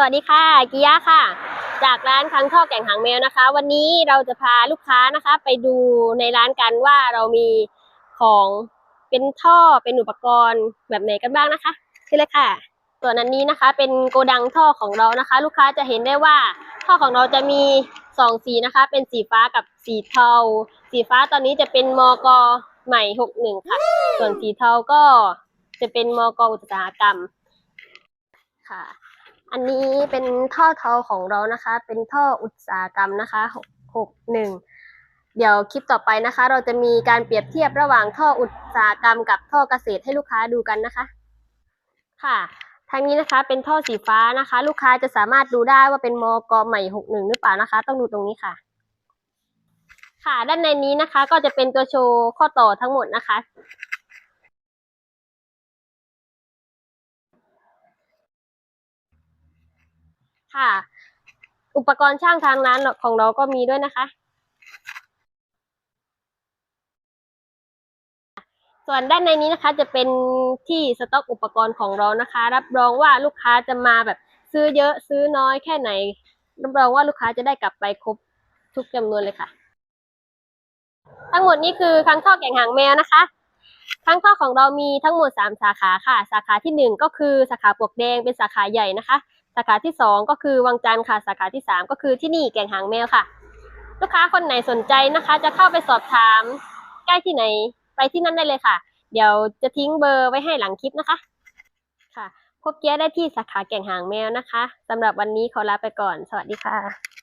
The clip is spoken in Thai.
สวัสดีค่ะกิยะค่ะ จากร้านคังท่อแก่งหางแมวนะคะ วันนี้เราจะพาลูกค้านะคะ ไปดูในร้านกันว่าเรามีของเป็นท่อเป็นอุปกรณ์แบบไหนกันบ้างนะคะขึ้นเลยค่ะส่วนอันนี้นะคะ เป็นโกดังท่อของเรานะคะ ลูกค้าจะเห็นได้ว่าท่อของเราจะมีสองสีนะคะ เป็นสีฟ้ากับสีเทา สีฟ้าตอนนี้จะเป็นมกใหม่หกหนึ่งค่ะ ส่วนสีเทาก็จะเป็นมกอุตสาหกรรมค่ะ อันนี้เป็นท่อเทาของเรานะคะ เป็นท่ออุตสาหกรรมนะคะหกหนึ่งเดี๋ยวคลิปต่อไปนะคะ เราจะมีการเปรียบเทียบระหว่างท่ออุตสาหกรรมกับท่อเกษตรให้ลูกค้าดูกันนะคะ ค่ะทางนี้นะคะเป็นท่อสีฟ้านะคะ ลูกค้าจะสามารถดูได้ว่าเป็นมกใหม่หกหนึ่งหรือเปล่านะคะ ต้องดูตรงนี้ค่ะ ค่ะ ด้านในนี้นะคะก็จะเป็นตัวโชว์ข้อต่อทั้งหมดนะคะ ค่ะ อุปกรณ์ช่างทางร้านของเราก็มีด้วยนะคะ ส่วนด้านในนี้นะคะจะเป็นที่สต็อกอุปกรณ์ของเรานะคะ รับรองว่าลูกค้าจะมาแบบซื้อเยอะซื้อน้อยแค่ไหน รับรองว่าลูกค้าจะได้กลับไปครบทุกจำนวนเลยค่ะ ทั้งหมดนี้คือครั้งท่อแก่งหางแมวนะคะครั้งท่อของเรามีทั้งหมดสามสาขาค่ะ สาขาที่หนึ่งก็คือสาขาปลวกแดงเป็นสาขาใหญ่นะคะาขาที่สองก็คือวังจันทร์ค่ะ สาขาที่สามก็คือที่นี่แก่งหางแมวค่ะ ลูกค้าคนไหนสนใจนะคะ จะเข้าไปสอบถามใกล้ที่ไหนไปที่นั่นได้เลยค่ะ เดี๋ยวจะทิ้งเบอร์ไว้ให้หลังคลิปนะคะ ค่ะ พบเกียร์ได้ที่สาขาแก่งหางแมวนะคะสำหรับวันนี้ขอลาไปก่อน สวัสดีค่ะ